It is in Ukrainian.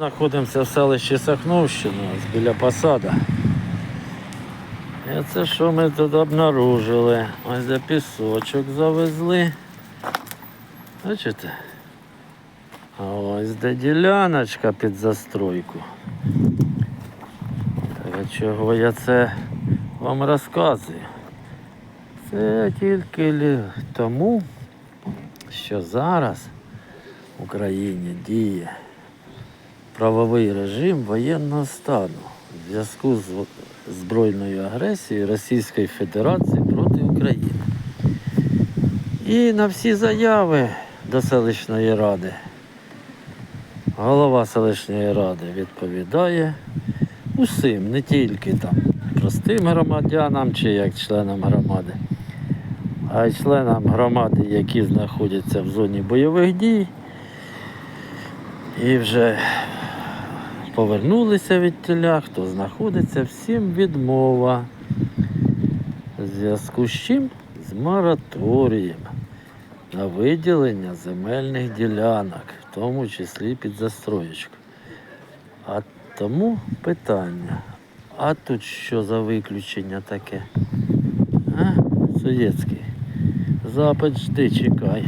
Знаходимося в селищі Сахновщина, біля посада. І це що ми тут обнаружили? Ось за пісочок завезли. Бачите? А ось де діляночка під застройку. Так, чого я це вам розказую? Це тільки тому, що зараз в Україні діє правовий режим воєнного стану в зв'язку з збройною агресією Російської Федерації проти України. І на всі заяви до селищної ради голова селищної ради відповідає усім, не тільки там простим громадянам чи як членам громади, а й членам громади, які знаходяться в зоні бойових дій і вже повернулися від тіля, хто знаходиться, всім відмова. В зв'язку з чим? З мораторієм на виділення земельних ділянок, в тому числі під застроєчку. А тому питання, а тут що за виключення таке? А, Соєцький. Запит жди, чекай.